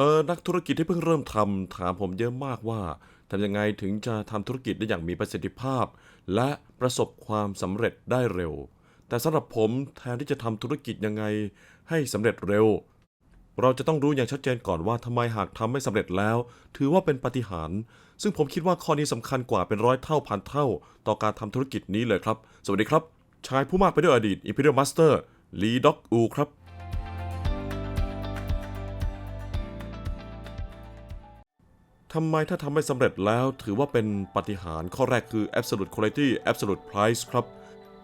เออนักธุรกิจที่เพิ่งเริ่มทำถามผมเยอะมากว่าทำยังไงถึงจะทำธุรกิจได้อย่างมีประสิทธิภาพ และประสบความสำเร็จได้เร็ว แต่สำหรับผมแทนที่จะทำธุรกิจยังไงให้สำเร็จเร็ว เราจะต้องรู้อย่างชัดเจนก่อนว่าทำไมหากทำไม่สำเร็จแล้ว ถือว่าเป็นปาฏิหารย์ซึ่งผมคิดว่าข้อนี้สำคัญกว่าเป็นร้อยเท่าพันเท่า ต่อการทำธุรกิจนี้เลยครับ สวัสดีครับ ชายผู้มากไปด้วยอดีต Imperial Master ลีด็อกอูครับ ทำไมถ้าทำไม่สำเร็จแล้วถือว่าเป็นปฏิหารข้อแรกคือ absolute quality absolute price ครับ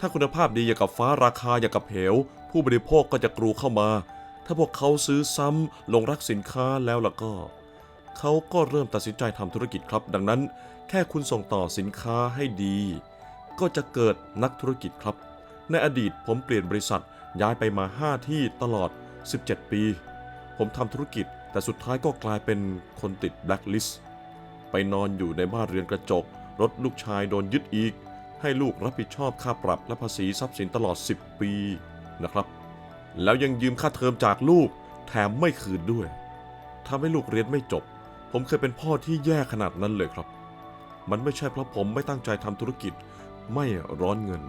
ถ้าคุณภาพดีอย่างกับฟ้าราคาอย่างกับเหว ผู้บริโภคก็จะกรูเข้ามา ถ้าพวกเขาซื้อซ้ำลงรักสินค้าแล้วล่ะก็ เขาก็เริ่มตัดสินใจทำธุรกิจครับ ดังนั้น แค่คุณส่งต่อสินค้าให้ดี ก็จะเกิดนักธุรกิจครับ ในอดีตผมเปลี่ยนบริษัทย้ายไปมา 5 ที่ตลอด 17 ปี ผมทำธุรกิจ แต่สุดท้ายก็กลายเป็นคนติดแบล็คลิสต์ไปนอนอยู่ในบ้านเรือนกระจก รถลูกชายโดนยึดอีก ให้ลูกรับผิดชอบค่าปรับและภาษีทรัพย์สินตลอด 10 ปีนะครับ แล้วยังยืมค่าเทอมจากลูก แถมไม่คืนด้วยทำให้ลูกเรียนไม่จบ ผมเคยเป็นพ่อที่แย่ขนาดนั้นเลยครับ มันไม่ใช่เพราะผมไม่ตั้งใจทำธุรกิจ ไม่ร้อนเงิน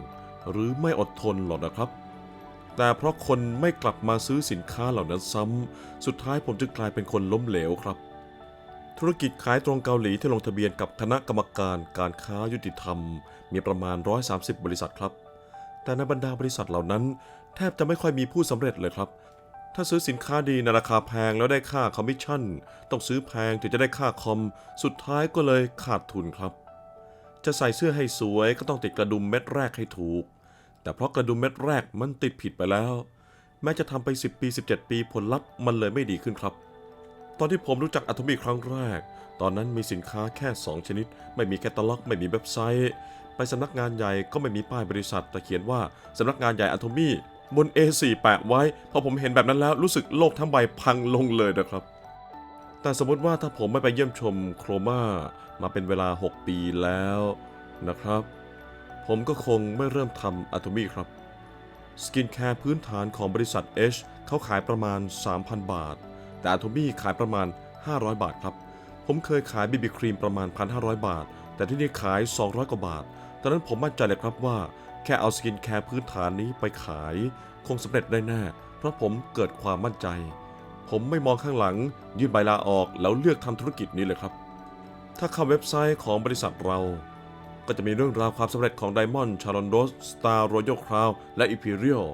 หรือไม่อดทนหรอกนะครับ แต่เพราะคนไม่กลับมาซื้อสินค้าเหล่านั้นซ้ำ สุดท้ายผมจึงกลายเป็นคนล้มเหลวครับ ธุรกิจขายตรงเกาหลีที่ลงทะเบียนกับคณะกรรมการการค้ายุติธรรม มีประมาณ 130 บริษัทครับ แต่ในบรรดาบริษัทเหล่านั้น แทบจะไม่ค่อยมีผู้สำเร็จเลยครับ ถ้าซื้อสินค้าดีในราคาแพงแล้วได้ค่าคอมมิชชั่น ต้องซื้อแพงถึงจะได้ค่าคอม สุดท้ายก็เลยขาดทุนครับ จะใส่เสื้อให้สวยก็ต้องติดกระดุมเม็ดแรกให้ถูก แต่เพราะกระดุมเม็ดแรกมันติดผิดไปแล้ว แม้จะทำไป 10 ปี 17 ปีผลลัพธ์มันเลยไม่ดีขึ้นครับ ตอนที่ผมรู้จักอะโทมี่ครั้งแรก ตอนนั้นมีสินค้าแค่ 2 ชนิด ไม่มีแคตตาล็อก ไม่มีเว็บไซต์ ไปสำนักงานใหญ่ก็ไม่มีป้ายบริษัทแต่เขียนว่าสำนักงานใหญ่อะโทมี่บน A4 แปะไว้พอผมเห็นแบบนั้นแล้วรู้สึกโลกทั้งใบพังลงเลยนะครับ แต่สมมติว่าถ้าผมไม่ไปเยี่ยมชมโครมามาเป็นเวลา 6 ปีแล้วนะครับ ผมก็คงไม่เริ่มทำอะโทมี่ครับ สกินแคร์พื้นฐานของบริษัท H เขาขายประมาณ 3,000 บาท แต่อะโทมี่ขายประมาณ 500 บาทครับ ผมเคยขายบีบีครีมประมาณ 1,500 บาท แต่ที่นี่ขาย 200 กว่าบาทตอนนั้นผมมั่นใจเลยครับว่าแค่เอาสกินแคร์พื้นฐานนี้ไปขาย คงสำเร็จได้แน่เพราะผมเกิดความมั่นใจ ผมไม่มองข้างหลัง ยื่นใบลาออกแล้วเลือกทำธุรกิจนี้เลยครับ ถ้าเข้าเว็บไซต์ของบริษัทเรา ก็จะมีเรื่องราวความสำเร็จของ Diamond, Sharon Rose, Star, Royal Crown และ Imperial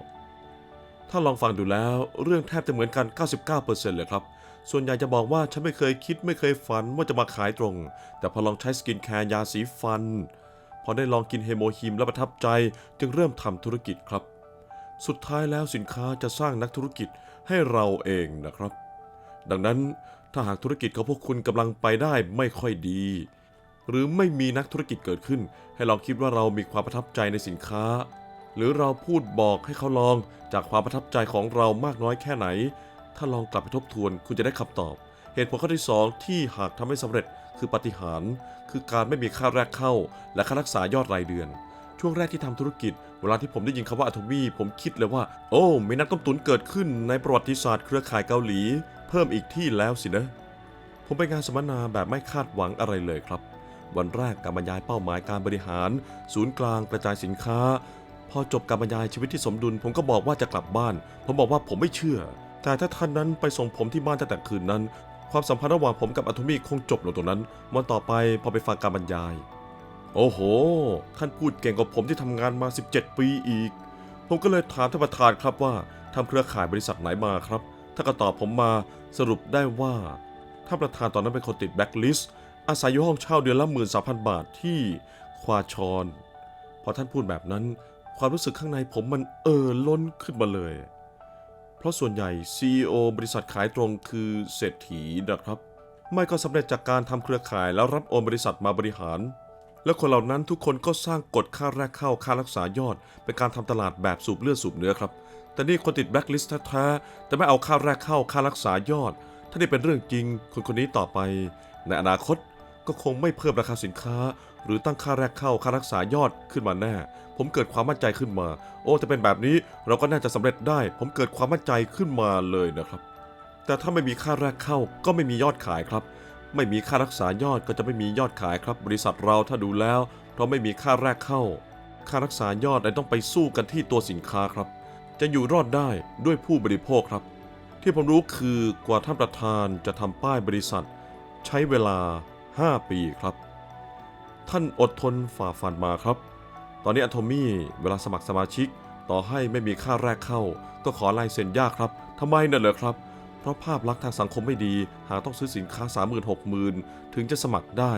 ถ้าลองฟังดูแล้วเรื่องแทบจะเหมือนกัน 99%เลยครับ ส่วนใหญ่จะบอกว่าฉันไม่เคยคิดไม่เคยฝันว่าจะมาขายตรง แต่พอลองใช้สกินแคร์ยาสีฟัน พอได้ลองกินเฮโมฮิมและประทับใจจึงเริ่มทำธุรกิจครับ สุดท้ายแล้วสินค้าจะสร้างนักธุรกิจให้เราเองนะครับ ดังนั้นถ้าหากธุรกิจของพวกคุณกำลังไปได้ไม่ค่อยดี หรือไม่มีนักธุรกิจเกิดขึ้น ให้ลองคิดว่าเรามีความประทับใจในสินค้า หรือเราพูดบอกให้เขาลองจากความประทับใจของเรามากน้อยแค่ไหน ถ้าลองกลับไปทบทวนคุณจะได้คำตอบ เหตุผลข้อที่สองที่หากทำให้สำเร็จคือปฏิหาร คือการไม่มีค่าแรกเข้า และค่ารักษายอดรายเดือน ช่วงแรกที่ทำธุรกิจ เวลาที่ผมได้ยินคำว่าอะโทมี่ผมคิดเลยว่า โอ้มีนักต้มตุ๋นเกิดขึ้นในประวัติศาสตร์เครือข่ายเกาหลี เพิ่มอีกที่แล้วสินะ ผมไปงานสัมมนาแบบไม่คาดหวังอะไรเลยครับ วันแรกการบรรยายเป้าหมายการบริหาร ศูนย์กลางกระจายสินค้า พอจบการบรรยายชีวิตที่สมดุล ผมก็บอกว่าจะกลับบ้าน ผมบอกว่าผมไม่เชื่อ แต่ถ้าท่านนั้นไปส่งผมที่บ้านตั้งแต่คืนนั้น ความสัมพันธ์ระหว่างผมกับอะโทมี่คงจบลงตรงนั้นวันต่อไปพอไปฟังการบรรยาย โอ้โห ท่านพูดเก่งกว่าผมที่ทำงานมา 17 ปีอีก ผมก็เลยถามท่านประธานครับว่าทำเครือข่ายบริษัทไหนมาครับท่านก็ตอบผมมาสรุปได้ว่าท่านประธานตอนนั้นเป็นคนติดแบล็คลิสต์ อาศัยอยู่ห้องเช่าเดือนละหมื่นสามพันบาทที่ควาชอนพอท่านพูดแบบนั้น ความรู้สึกข้างในผมมันเออล้นขึ้นมาเลย เพราะส่วนใหญ่ CEO บริษัทขายตรงคือเศรษฐีนะครับ ไม่ก็สำเร็จจากการทำเครือข่ายแล้วรับโอนบริษัทมาบริหาร และคนเหล่านั้นทุกคนก็สร้างกฎค่าแรกเข้าค่ารักษายอด เป็นการทำตลาดแบบสูบเลือดสูบเนื้อครับ แต่นี่คนติดแบล็คลิสต์แท้ๆแต่ไม่เอาค่าแรกเข้าค่ารักษายอด ถ้านี่เป็นเรื่องจริง คนคนนี้ต่อไป ในอนาคต ก็คงไม่เพิ่มราคาสินค้า หรือตั้งค่าแรกเข้าค่ารักษายอดขึ้นมาแน่ ผมเกิดความมั่นใจขึ้นมา โอ้ถ้าเป็นแบบนี้เราก็น่าจะสำเร็จได้ ผมเกิดความมั่นใจขึ้นมาเลยนะครับ แต่ถ้าไม่มีค่าแรกเข้าก็ไม่มียอดขายครับ ไม่มีค่ารักษายอดก็จะไม่มียอดขายครับ บริษัทเราถ้าดูแล้วเพราะไม่มีค่าแรกเข้า ค่ารักษายอดเลยต้องไปสู้กันที่ตัวสินค้าครับ จะอยู่รอดได้ด้วยผู้บริโภคครับ ที่ผมรู้คือกว่าท่านประธานจะทำป้ายบริษัท ใช้เวลา 5 ปีครับ ท่านอดทนฝ่าฟันมาครับ ตอนนี้อัตโทมี่เวลาสมัครสมาชิก ต่อให้ไม่มีค่าแรกเข้า ก็ขอลายเซ็นยากครับทำไมนั่นเหรอครับ เพราะภาพลักษณ์ทางสังคมไม่ดี หากต้องซื้อสินค้า30,000 60,000 ถึงจะสมัครได้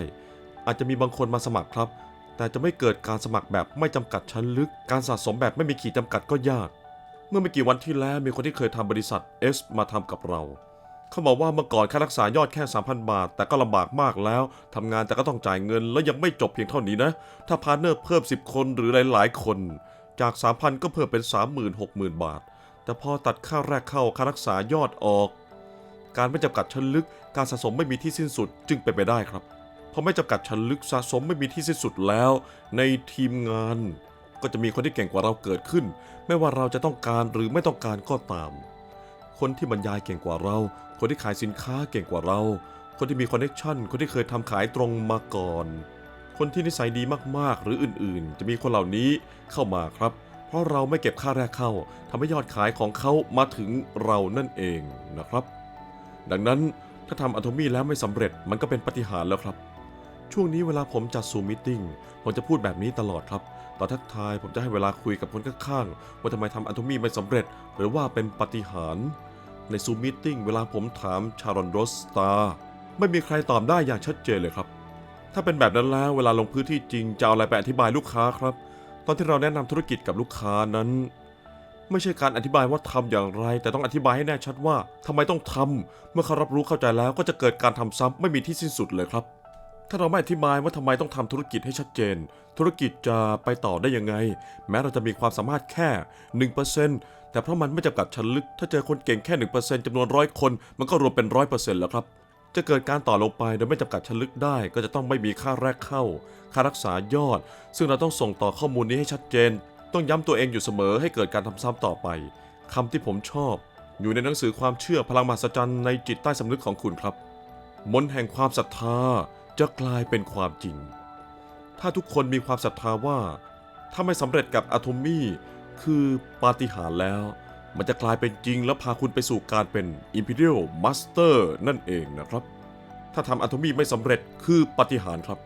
อาจจะมีบางคนมาสมัครครับ แต่จะไม่เกิดการสมัครแบบไม่จำกัดชั้นลึก การสะสมแบบไม่มีขีดจำกัดก็ยาก เมื่อไม่กี่วันที่แล้วมีคนที่เคยทำบริษัท S มาทำกับเรา เขาบอกว่าเมื่อก่อนค่ารักษายอดแค่ 3,000 บาท แต่ก็ลำบากมากแล้วทำงานแต่ก็ต้องจ่ายเงิน และยังไม่จบเพียงเท่านี้นะ ถ้าพาร์เนอร์เพิ่ม 10 คนหรือหลาย ๆ คน จาก 3,000 ก็เพิ่มเป็น 30,000 60,000 บาท แต่พอตัดค่าแรกเข้าค่ารักษายอดออก การไม่จำกัดชั้นลึก การสะสมไม่มีที่สิ้นสุดจึงเป็นไปได้ครับพอไม่จำกัดชั้นลึกสะสมไม่มีที่สิ้นสุดแล้ว ในทีมงาน ก็จะมีคนที่เก่งกว่าเราเกิดขึ้น ไม่ว่าเราจะต้องการหรือไม่ต้องการก็ตาม คนที่บรรยายเก่งกว่าเรา คนที่ขายสินค้าเก่งกว่าเรา คนที่มีคอนเน c ชันคนที่เคยทำขายตรงมาก่อน คนที่นิสัยดีมากๆ หรืออื่นๆ จะมีคนเหล่านี้เข้ามาครับ เพราะเราไม่เก็บค่าแรกเข้าทำให้ยอดขายของเขามาถึงเรานั่นเองนะครับ ดังนั้นถ้าทำอะโทมี่แล้วไม่สำเร็จมันก็เป็นปฏิหารแล้วครับช่วงนี้เวลาผมจัดซูมมิ팅ผมจะพูดแบบนี้ตลอดครับ ตอนทักทายผมจะให้เวลาคุยกับคนข้างๆว่าทำไมทำอะโทมี่ไม่สำเร็จ หรือว่าเป็นปฏิหาร ในซูมมิ팅เวลาผมถามชารอนโรสตาไม่มีใครตอบได้อย่างชัดเจนเลยครับ ถ้าเป็นแบบนั้นแล้วเวลาลงพื้นที่จริงจะเอาอะไรไปอธิบายลูกค้าครับ ตอนที่เราแนะนำธุรกิจกับลูกค้านั้น ไม่ใช่การอธิบายว่าทำอย่างไร แต่ต้องอธิบายให้แน่ชัดว่าทำไมต้องทำเมื่อเขารับรู้เข้าใจแล้วก็จะเกิดการทำซ้ำไม่มีที่สิ้นสุดเลยครับ ถ้าเราไม่อธิบายว่าทำไมต้องทำธุรกิจให้ชัดเจน ธุรกิจจะไปต่อได้ยังไง แม้เราจะมีความสามารถแค่ 1%แต่เพราะมันไม่จำกัดชั้นลึก ถ้าเจอคนเก่งแค่ 1%จำนวนร้อยคน มันก็รวมเป็น100%แล้วครับ จะเกิดการต่อลงไปโดยไม่จำกัดชั้นลึกได้ ก็จะต้องไม่มีค่าแรกเข้า ค่ารักษายอด ซึ่งเราต้องส่งต่อข้อมูลนี้ให้ชัดเจน ต้องย้ำตัวเองอยู่เสมอให้เกิดการทำซ้ำต่อไปคำที่ผมชอบ อยู่ในหนังสือความเชื่อพลังมหัศจรรย์ในจิตใต้สำนึกของคุณครับ มนแห่งความศรัทธา จะกลายเป็นความจริง ถ้าทุกคนมีความศรัทธาว่า ถ้าไม่สำเร็จกับอะทอมมี่คือปาฏิหาริย์แล้ว มันจะกลายเป็นจริงแล้วพาคุณไปสู่การเป็น Imperial Master นั่นเองนะครับ ถ้าทำอะตอมมี่ไม่สำเร็จคือปาฏิหาริย์ครับ